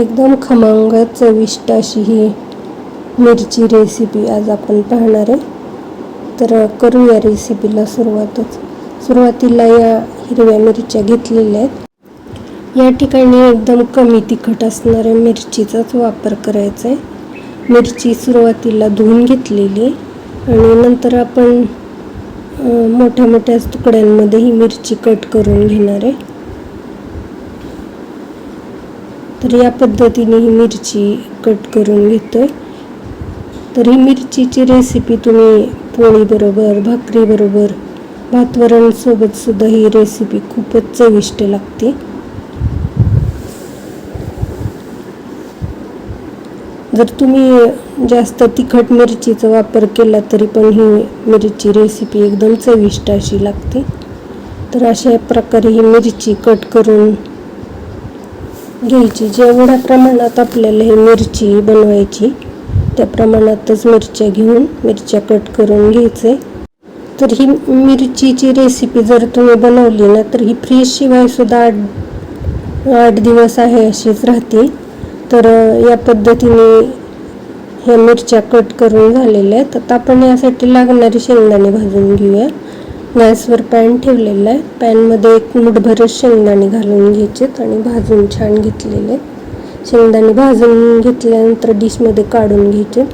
एकदम खमंग चविष्ट अशी ही मिरची रेसिपी आज आपण पाहणार आहे. तर करूया रेसिपीला सुरुवातच. सुरुवातीला या हिरव्या मिरच्या घेतलेल्या आहेत. या ठिकाणी एकदम कमी तिखट असणाऱ्या मिरचीचाच वापर करायचा आहे. मिरची सुरुवातीला धुवून घेतलेली आहे आणि नंतर आपण मोठ्या मोठ्या तुकड्यांमध्ये ही मिरची कट करून घेणार आहे. तर या पद्धतीने ही मिरची कट करून घेतोय. तर ही मिरचीची रेसिपी तुम्ही पोळीबरोबर भाकरीबरोबर भातवरणसोबत सुद्धा ही रेसिपी खूपच चविष्ट लागते. जर तुम्ही जास्त तिखट मिरचीचा वापर केला तरी पण ही मिरची रेसिपी एकदम चविष्ट अशी लागते. तर अशा प्रकारे ही मिरची कट करून घ्यायची. जेवढ्या प्रमाणात आपल्याला हे मिरची बनवायची त्या प्रमाणातच मिरच्या घेऊन मिरच्या कट करून घ्यायचे. तर ही मिरचीची रेसिपी जर तुम्ही बनवली ना तर ही फ्रीजशिवाय सुद्धा आठ आठ दिवस आहे अशीच राहते. तर या पद्धतीने ह्या मिरच्या कट करून झालेल्या आहेत. आता आपण यासाठी लागणारी शेंगदाणे भाजून घेऊया. गॅसवर पॅन ठेवलेला आहे. पॅनमध्ये एक मुठभरच शेंगदाणे घालून घ्यायचेत आणि भाजून छान घेतलेले शेंगदाणे भाजून घेतल्यानंतर डिशमध्ये काढून घ्यायचे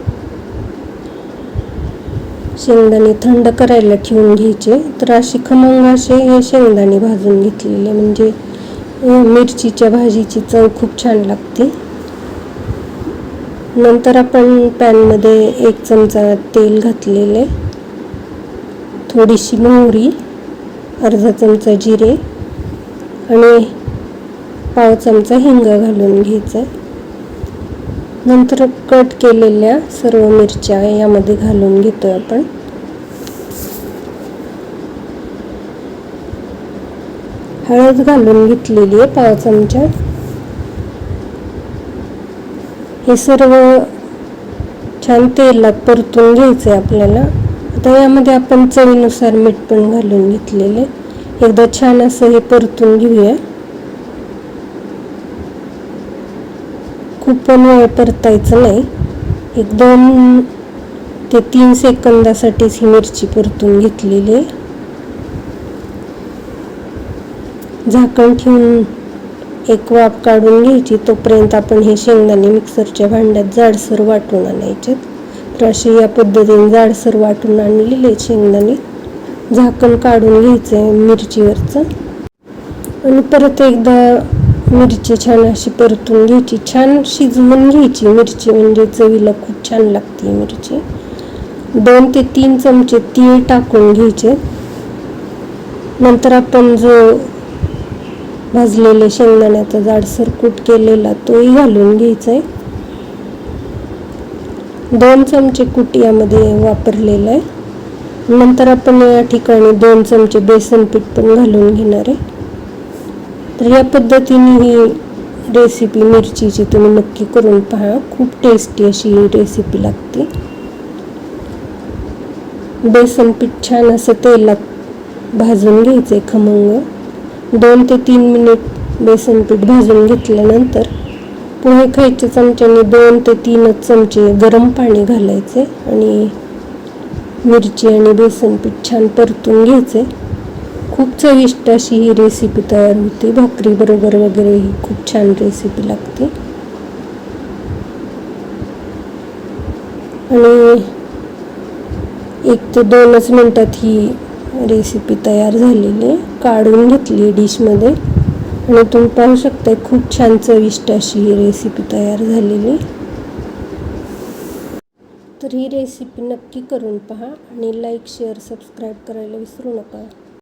शेंगदाणे थंड करायला ठेवून घ्यायचे तर अशी खमंग असे हे शेंगदाणे भाजून घेतलेले म्हणजे मिरचीच्या भाजीची चव खूप छान लागते. नंतर आपण पॅनमध्ये एक चमचा तेल घातलेले थोडीशी मोहरी अर्धा चमचा जिरे आणि पाव चमचा हिंग घालून घ्यायचा. नंतर कट केलेल्या सर्व मिरच्या यामध्ये घालून घेतोय आपण. हळद घालून घेतलेली आहे पाव चमचा. हे सर्व छान तेलात परतून घ्यायचं आहे आपल्याला. आता यामध्ये आपण चवीनुसार मीठ पण घालून घेतलेले. एकदा छान असं हे परतून घेऊया. खूप पण वेळ परतायचं नाही. एक दोन ते तीन सेकंदासाठीच ही मिरची परतून घेतलेली. आहे झाकण ठेवून एक वाफ काढून घ्यायची. तोपर्यंत आपण हे शेंगदाणे मिक्सरच्या भांड्यात जाडसर वाटून आणायचे तर असे या पद्धतीने जाडसर वाटून आणलेले शेंगदाणे झाकण काढून घ्यायचं मिरचीवरचं. आणि परत एकदा मिरची छान अशी परतून घ्यायची. छान शिजवून घ्यायची मिरची म्हणजे चवीला खूप छान लागते मिरची. दोन ते तीन चमचे तीळ टाकून घ्यायचे. नंतर आपण जो भाजलेले शेंगदाण्याचा जाडसर कूट केलेला तोही घालून घ्यायचा आहे दोन चमचे कुटियामध्ये वापरलेलं आहे. नंतर आपण या ठिकाणी दोन चमचे बेसन पीठ पण घालून घेणार आहे. तर या पद्धतीने ही रेसिपी मिरचीची तुम्ही नक्की करून पहा. खूप टेस्टी अशी ही रेसिपी लागते. बेसन पीठ छान असं तेलात भाजून घ्यायचं आहे खमंग. दोन ते तीन मिनिट बेसन पीठ भाजून घेतल्यानंतर पोहे खायच्या चमच्याने दोन ते तीनच चमचे गरम पाणी घालायचे आणि मिरची आणि बेसन पीठ छान परतून घ्यायचे. खूप चविष्ट अशी ही रेसिपी तयार होते. भाकरीबरोबर वगैरे ही खूप छान रेसिपी लागते. आणि एक ते दोनच मिनटात ही रेसिपी तयार झालेली आहे. काढून घेतली डिशमध्ये आणि तुम्ही पाहू शकता खूप छान चविष्ट अशी ही रेसिपी तयार झालेली. तर ही रेसिपी नक्की करून पहा आणि लाईक शेअर सबस्क्राईब करायला विसरू नका.